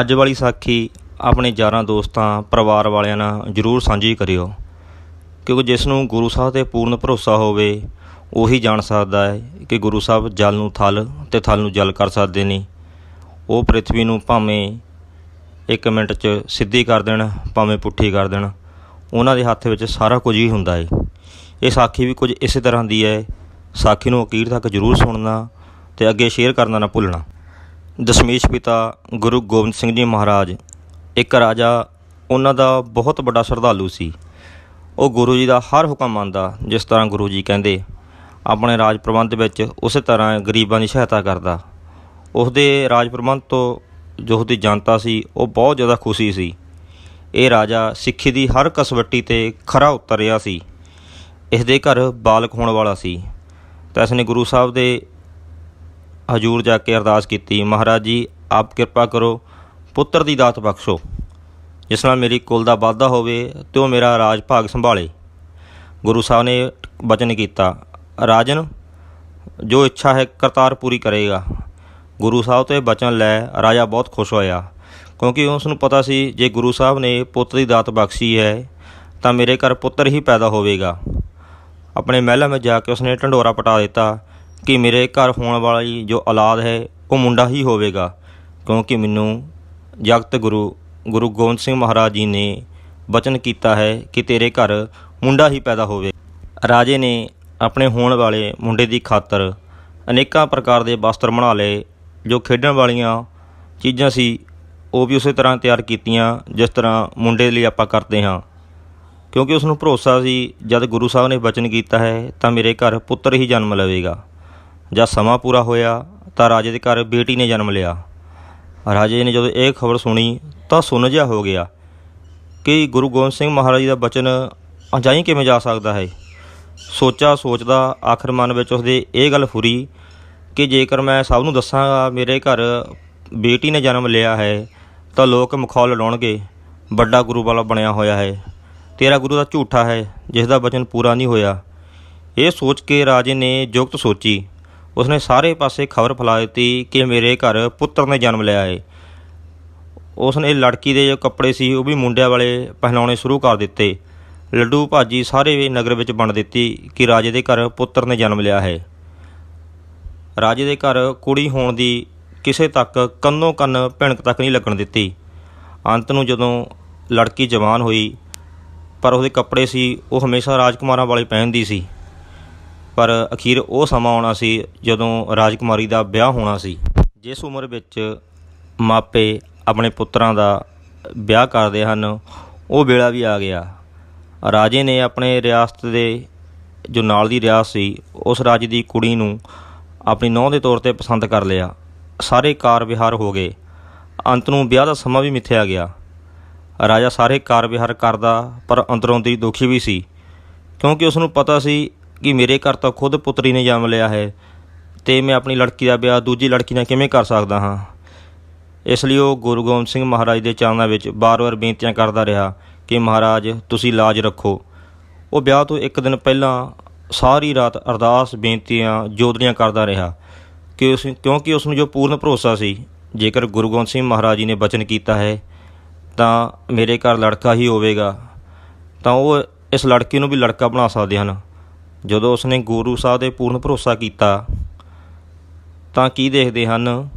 ਅੱਜ ਵਾਲੀ ਸਾਖੀ ਆਪਣੇ ਯਾਰਾਂ ਦੋਸਤਾਂ, ਪਰਿਵਾਰ ਵਾਲਿਆਂ ਨਾਲ ਜ਼ਰੂਰ ਸਾਂਝੀ ਕਰਿਓ। ਕਿਉਂਕਿ ਜਿਸ ਨੂੰ ਗੁਰੂ ਸਾਹਿਬ ਤੇ ਪੂਰਨ ਭਰੋਸਾ ਹੋਵੇ, ਉਹੀ ਜਾਣ ਸਕਦਾ ਹੈ ਕਿ ਗੁਰੂ ਸਾਹਿਬ ਜਲ ਨੂੰ ਥਲ ਤੇ ਥਲ ਨੂੰ ਜਲ ਕਰ ਸਕਦੇ ਨੇ। ਉਹ ਪ੍ਰithvi ਨੂੰ ਭਾਵੇਂ ਇੱਕ ਮਿੰਟ 'ਚ ਸਿੱਧੀ ਕਰ ਦੇਣ, ਭਾਵੇਂ ਪੁੱਠੀ ਕਰ ਦੇਣ, ਉਹਨਾਂ ਦੇ ਹੱਥ ਵਿੱਚ ਸਾਰਾ ਕੁਝ ਹੀ ਹੁੰਦਾ ਹੈ। ਇਹ ਸਾਖੀ ਵੀ ਕੁਝ ਇਸੇ ਤਰ੍ਹਾਂ ਦੀ ਹੈ, ਸਾਖੀ ਨੂੰ ਅਖੀਰ ਤੱਕ ਜ਼ਰੂਰ ਸੁਣਨਾ ਤੇ ਅੱਗੇ ਸ਼ੇਅਰ ਕਰਨਾ ਨਾ ਭੁੱਲਣਾ। ਦਸ਼ਮੇਸ਼ ਪਿਤਾ ਗੁਰੂ ਗੋਬਿੰਦ ਸਿੰਘ ਜੀ ਮਹਾਰਾਜ, ਇੱਕ ਰਾਜਾ ਉਹਨਾਂ ਦਾ ਬਹੁਤ ਵੱਡਾ ਸ਼ਰਧਾਲੂ ਸੀ। ਉਹ ਗੁਰੂ ਜੀ ਦਾ ਹਰ ਹੁਕਮ ਮੰਨਦਾ, ਜਿਸ ਤਰ੍ਹਾਂ ਗੁਰੂ ਜੀ ਕਹਿੰਦੇ, ਆਪਣੇ ਰਾਜ ਪ੍ਰਬੰਧ ਵਿੱਚ ਉਸੇ ਤਰ੍ਹਾਂ ਗਰੀਬਾਂ ਦੀ ਸਹਾਇਤਾ ਕਰਦਾ। ਉਸਦੇ ਰਾਜ ਪ੍ਰਬੰਧ ਤੋਂ ਜੋ ਉਹਦੀ ਜਨਤਾ ਸੀ, ਉਹ ਬਹੁਤ ਜ਼ਿਆਦਾ ਖੁਸ਼ੀ ਸੀ। ਇਹ ਰਾਜਾ ਸਿੱਖੀ ਦੀ ਹਰ ਕਸਵੱਟੀ ਤੇ ਖਰਾ ਉਤਰਿਆ ਸੀ। ਇਸ ਦੇ ਘਰ ਬਾਲਕ ਹੋਣ ਵਾਲਾ ਸੀ। ਤਾਂ ਇਸ ਨੇ ਗੁਰੂ ਸਾਹਿਬ ਦੇ ਹਜੂਰ ਜਾ ਕੇ ਅਰਦਾਸ ਕੀਤੀ। ਮਹਾਰਾਜ ਜੀ, ਆਪ ਕਿਰਪਾ ਕਰੋ, ਪੁੱਤਰ ਦੀ ਦਾਤ ਬਖਸ਼ੋ। ਜਿਸ ਨਾਲ ਮੇਰੀ ਕੁਲ ਦਾ ਵਾਧਾ ਹੋਵੇ ਤੇ ਉਹ ਮੇਰਾ ਰਾਜ ਭਾਗ ਸੰਭਾਲੇ। ਗੁਰੂ ਸਾਹਿਬ ਨੇ ਬਚਨ ਕੀਤਾ, ਰਾਜਨ, ਜੋ ਇੱਛਾ ਹੈ ਕਰਤਾਰ ਪੂਰੀ ਕਰੇਗਾ। ਗੁਰੂ ਸਾਹਿਬ ਤੋਂ ਇਹ ਬਚਨ ਲੈ ਰਾਜਾ ਬਹੁਤ ਖੁਸ਼ ਹੋਇਆ, ਕਿਉਂਕਿ ਉਸ ਨੂੰ ਪਤਾ ਸੀ, ਜੇ ਗੁਰੂ ਸਾਹਿਬ ਨੇ ਪੁੱਤ ਦੀ ਦਾਤ ਬਖਸ਼ੀ ਹੈ, ਤਾਂ ਮੇਰੇ ਘਰ ਪੁੱਤਰ ਹੀ ਪੈਦਾ ਹੋਵੇਗਾ। ਆਪਣੇ ਮਹਿਲਾਂ ਵਿੱਚ ਜਾ ਕੇ ਉਸਨੇ ਢੰਡੋਰਾ ਪਟਾ ਦਿੱਤਾ। ਕਿ ਮੇਰੇ ਘਰ ਹੋਣ ਵਾਲੀ ਜੋ ਔਲਾਦ ਹੈ, ਉਹ ਮੁੰਡਾ ਹੀ ਹੋਵੇਗਾ। ਕਿਉਂਕਿ ਮੈਨੂੰ ਜਗਤ ਗੁਰੂ ਗੁਰੂ ਗੋਬਿੰਦ ਸਿੰਘ ਮਹਾਰਾਜ ਜੀ ਨੇ ਬਚਨ ਕੀਤਾ ਹੈ ਕਿ ਤੇਰੇ ਘਰ ਮੁੰਡਾ ਹੀ ਪੈਦਾ ਹੋਵੇ। ਰਾਜੇ ਨੇ ਆਪਣੇ ਹੋਣ ਵਾਲੇ ਮੁੰਡੇ ਦੀ ਖਾਤਰ ਅਨੇਕਾਂ ਪ੍ਰਕਾਰ ਦੇ ਵਸਤਰ ਬਣਾ ਲਏ, ਜੋ ਖੇਡਣ ਵਾਲੀਆਂ ਚੀਜ਼ਾਂ ਸੀ, ਉਹ ਵੀ ਉਸੇ ਤਰ੍ਹਾਂ ਤਿਆਰ ਕੀਤੀਆਂ, ਜਿਸ ਤਰ੍ਹਾਂ ਮੁੰਡੇ ਲਈ ਆਪਾਂ ਕਰਦੇ ਹਾਂ। ਕਿਉਂਕਿ ਉਸ ਨੂੰ ਭਰੋਸਾ ਸੀ, ਜਦ ਗੁਰੂ ਸਾਹਿਬ ਨੇ ਵਚਨ ਕੀਤਾ ਹੈ, ਤਾਂ ਮੇਰੇ ਘਰ ਪੁੱਤਰ ਹੀ ਜਨਮ ਲਵੇਗਾ। ਜਦ ਸਮਾਂ ਪੂਰਾ ਹੋਇਆ ਤਾਂ ਰਾਜੇ ਦੇ ਘਰ ਬੇਟੀ ਨੇ ਜਨਮ ਲਿਆ। ਰਾਜੇ ਨੇ ਜਦੋਂ ਇਹ ਖਬਰ ਸੁਣੀ ਤਾਂ ਸੁਣ ਜਿਹਾ ਹੋ ਗਿਆ ਕਿ ਗੁਰੂ ਗੋਬਿੰਦ ਸਿੰਘ ਮਹਾਰਾਜ ਦਾ ਬਚਨ ਅਜਾਈ ਕਿਵੇਂ ਜਾ ਸਕਦਾ ਹੈ। ਸੋਚਾ ਸੋਚਦਾ ਆਖਰ ਮਨ ਵਿੱਚ ਉਸਦੇ ਇਹ ਗੱਲ ਫੁਰੀ ਕਿ ਜੇਕਰ ਮੈਂ ਸਭ ਨੂੰ ਦੱਸਾਂਗਾ ਮੇਰੇ ਘਰ ਬੇਟੀ ਨੇ ਜਨਮ ਲਿਆ ਹੈ ਤਾਂ ਲੋਕ ਮਖੌਲ ਲਾਉਣਗੇ, ਵੱਡਾ ਗੁਰੂ ਵਾਲਾ ਬਣਿਆ ਹੋਇਆ ਹੈ, ਤੇਰਾ ਗੁਰੂ ਦਾ ਝੂਠਾ ਹੈ, ਜਿਸ ਦਾ ਬਚਨ ਪੂਰਾ ਨਹੀਂ ਹੋਇਆ। ਇਹ ਸੋਚ ਕੇ ਰਾਜੇ ਨੇ ਜੁਗਤ ਸੋਚੀ। ਉਸਨੇ ਸਾਰੇ ਪਾਸੇ ਖਬਰ ਫੈਲਾ ਦਿੱਤੀ ਕਿ ਮੇਰੇ ਘਰ ਪੁੱਤਰ ਨੇ ਜਨਮ ਲਿਆ ਹੈ ਉਸਨੇ ਲੜਕੀ ਦੇ ਜੋ ਕੱਪੜੇ ਸੀ ਉਹ ਵੀ ਮੁੰਡਿਆਂ ਵਾਲੇ ਪਹਿਨਾਉਣੇ ਸ਼ੁਰੂ ਕਰ ਦਿੱਤੇ। ਲੱਡੂ ਭਾਜੀ ਸਾਰੇ ਨਗਰ ਵਿੱਚ ਵੰਡ ਦਿੱਤੀ ਕਿ ਰਾਜੇ ਦੇ ਘਰ ਪੁੱਤਰ ਨੇ ਜਨਮ ਲਿਆ ਹੈ। ਰਾਜੇ ਦੇ ਘਰ ਕੁੜੀ ਹੋਣ ਦੀ ਕਿਸੇ ਤੱਕ ਕੰਨੋਂ ਕੰਨ ਭਿਣਕ ਤੱਕ ਨਹੀਂ ਲੱਗਣ ਦਿੱਤੀ। ਅੰਤ ਨੂੰ ਜਦੋਂ ਲੜਕੀ ਜਵਾਨ ਹੋਈ, ਪਰ ਉਹਦੇ ਕੱਪੜੇ ਸੀ, ਉਹ ਹਮੇਸ਼ਾ ਰਾਜਕੁਮਾਰਾਂ ਵਾਲੇ ਪਹਿਨਦੀ ਸੀ। ਪਰ ਅਖੀਰ ਉਹ ਸਮਾਂ ਆਉਣਾ ਸੀ ਜਦੋਂ ਰਾਜਕੁਮਾਰੀ ਦਾ ਵਿਆਹ ਹੋਣਾ ਸੀ। ਜਿਸ ਉਮਰ ਵਿੱਚ ਮਾਪੇ ਆਪਣੇ ਪੁੱਤਰਾਂ ਦਾ ਵਿਆਹ ਕਰਦੇ ਹਨ, ਉਹ ਵੇਲਾ ਵੀ ਆ ਗਿਆ। ਰਾਜੇ ਨੇ ਆਪਣੇ ਰਿਆਸਤ ਦੇ ਜੋ ਨਾਲ ਦੀ ਰਿਆਸਤ ਸੀ, ਉਸ ਰਾਜ ਦੀ ਕੁੜੀ ਨੂੰ ਆਪਣੀ ਨੌਂ ਦੇ ਤੌਰ ਤੇ ਪਸੰਦ ਕਰ ਲਿਆ। ਸਾਰੇ ਕਾਰ ਵਿਹਾਰ ਹੋ ਗਏ। ਅੰਤ ਨੂੰ ਵਿਆਹ ਦਾ ਸਮਾਂ ਵੀ ਮਿੱਥਿਆ ਗਿਆ। ਰਾਜਾ ਸਾਰੇ ਕਾਰ ਵਿਹਾਰ ਕਰਦਾ, ਪਰ ਅੰਦਰੋਂ ਦੀ ਦੁਖੀ ਵੀ ਸੀ, ਕਿਉਂਕਿ ਉਸ ਨੂੰ ਪਤਾ ਸੀ ਕਿ ਮੇਰੇ ਘਰ ਤਾਂ ਖੁਦ ਪੁੱਤਰੀ ਨੇ ਜਨਮ ਲਿਆ ਹੈ ਤੇ ਮੈਂ ਆਪਣੀ ਲੜਕੀ ਦਾ ਵਿਆਹ ਦੂਜੀ ਲੜਕੀ ਨਾਲ ਕਿਵੇਂ ਕਰ ਸਕਦਾ ਹਾਂ? ਇਸ ਲਈ ਉਹ ਗੁਰੂ ਗੋਬਿੰਦ ਸਿੰਘ ਮਹਾਰਾਜ ਦੇ ਚਰਨਾਂ ਵਿੱਚ ਬਾਰ-ਬਾਰ ਬੇਨਤੀਆਂ ਕਰਦਾ ਰਿਹਾ ਕਿ ਮਹਾਰਾਜ, ਤੁਸੀਂ ਲਾਜ ਰੱਖੋ। ਉਹ ਵਿਆਹ ਤੋਂ ਇੱਕ ਦਿਨ ਪਹਿਲਾਂ ਸਾਰੀ ਰਾਤ ਅਰਦਾਸ, ਬੇਨਤੀਆਂ ਜੋਦਰੀਆਂ ਕਰਦਾ ਰਿਹਾ ਕਿ ਉਸ, ਕਿਉਂਕਿ ਉਸ ਨੂੰ ਜੋ ਪੂਰਨ ਭਰੋਸਾ ਸੀ, ਜੇਕਰ ਗੁਰੂ ਗੋਬਿੰਦ ਸਿੰਘ ਮਹਾਰਾਜ ਜੀ ਨੇ ਬਚਨ ਕੀਤਾ ਹੈ, ਤਾਂ ਮੇਰੇ ਘਰ ਲੜਕਾ ਹੀ ਹੋਵੇਗਾ। ਤਾਂ ਉਹ ਇਸ ਲੜਕੀ ਨੂੰ ਵੀ ਲੜਕਾ ਬਣਾ ਸਕਦੇ ਹਨ। ਜਦੋਂ ਉਸਨੇ ਗੁਰੂ ਸਾਹਿਬ ਦੇ ਪੂਰਨ ਭਰੋਸਾ ਕੀਤਾ, ਤਾਂ ਕੀ ਦੇਖਦੇ ਹਨ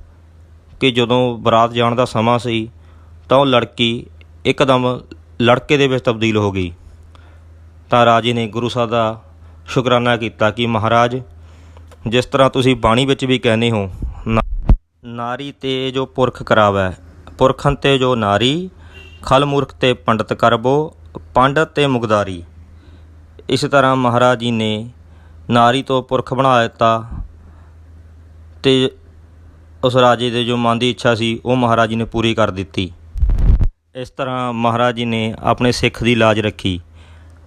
ਕਿ ਜਦੋਂ ਬਰਾਤ ਜਾਣ ਦਾ ਸਮਾਂ ਸੀ, ਤਾਂ ਉਹ ਲੜਕੀ ਇੱਕਦਮ ਲੜਕੇ ਦੇ ਵਿੱਚ ਤਬਦੀਲ ਹੋ ਗਈ। ਤਾਂ ਰਾਜੇ ਨੇ ਗੁਰੂ ਸਾਹਿਬ ਦਾ ਸ਼ੁਕਰਾਨਾ ਕੀਤਾ ਕਿ ਮਹਾਰਾਜ, ਜਿਸ ਤਰ੍ਹਾਂ ਤੁਸੀਂ ਬਾਣੀ ਵਿੱਚ ਵੀ ਕਹਿੰਦੇ ਹੋ, ਨਾ- ਨਾਰੀ ਤੇ ਜੋ ਪੁਰਖ ਕਰਾਵੈ, ਪੁਰਖਨ ਤੇ ਜੋ ਨਾਰੀ, ਖਲ ਮੂਰਖ ਤੇ ਪੰਡਤ ਕਰਬੋ, ਪੰਡਤ ਤੇ ਮੁਗਦਾਰੀ। ਇਸ ਤਰ੍ਹਾਂ ਮਹਾਰਾਜ ਜੀ ਨੇ ਨਾਰੀ ਤੋਂ ਪੁਰਖ ਬਣਾ ਦਿੱਤਾ ਤੇ ਉਸ ਰਾਜੇ ਦੇ ਜੋ ਮਨ ਦੀ ਇੱਛਾ ਸੀ, ਉਹ ਮਹਾਰਾਜ ਜੀ ਨੇ ਪੂਰੀ ਕਰ ਦਿੱਤੀ। ਇਸ ਤਰ੍ਹਾਂ ਮਹਾਰਾਜ ਜੀ ਨੇ ਆਪਣੇ ਸਿੱਖ ਦੀ ਲਾਜ ਰੱਖੀ।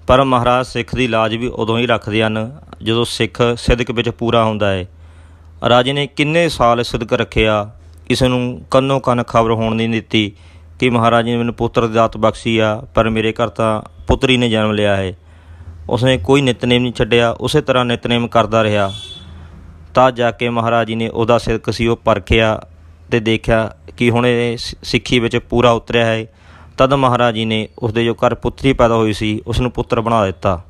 ਪਰ ਮਹਾਰਾਜ ਸਿੱਖ ਦੀ ਲਾਜ ਵੀ ਉਦੋਂ ਹੀ ਰੱਖਦੇ ਹਨ, ਜਦੋਂ ਸਿੱਖ ਸਿਦਕ ਵਿੱਚ ਪੂਰਾ ਹੁੰਦਾ ਹੈ। ਰਾਜੇ ਨੇ ਕਿੰਨੇ ਸਾਲ ਸਿਦਕ ਰੱਖਿਆ, ਇਸ ਨੂੰ ਕੰਨੋਂ ਕੰਨ ਖਬਰ ਹੋਣ ਨਹੀਂ ਦਿੱਤੀ ਕਿ ਮਹਾਰਾਜ ਜੀ ਨੇ ਮੈਨੂੰ ਪੁੱਤਰ ਦਾਤ ਬਖਸ਼ੀ ਆ, ਪਰ ਮੇਰੇ ਘਰ ਤਾਂ ਪੁੱਤਰੀ ਨੇ ਜਨਮ ਲਿਆ ਹੈ। ਉਸਨੇ ਕੋਈ ਨਿਤਨੇਮ ਨਹੀਂ ਛੱਡਿਆ, ਉਸੇ ਤਰ੍ਹਾਂ ਨਿਤਨੇਮ ਕਰਦਾ ਰਿਹਾ। ਤਾਂ ਜਾ ਕੇ ਮਹਾਰਾਜ ਜੀ ਨੇ ਉਹਦਾ ਸਿਰਕ ਸੀ ਉਹ ਪਰਖਿਆ ਤੇ ਦੇਖਿਆ ਕਿ ਹੁਣ ਇਹ ਸਿ- ਸਿੱਖੀ ਵਿੱਚ ਪੂਰਾ ਉਤਰਿਆ ਹੈ। ਤਦ ਮਹਾਰਾਜ ਜੀ ਨੇ ਉਸਦੇ ਜੋ ਘਰ ਪੁੱਤਰੀ ਪੈਦਾ ਹੋਈ ਸੀ ਉਸ ਨੂੰ ਪੁੱਤਰ ਬਣਾ ਦਿੱਤਾ।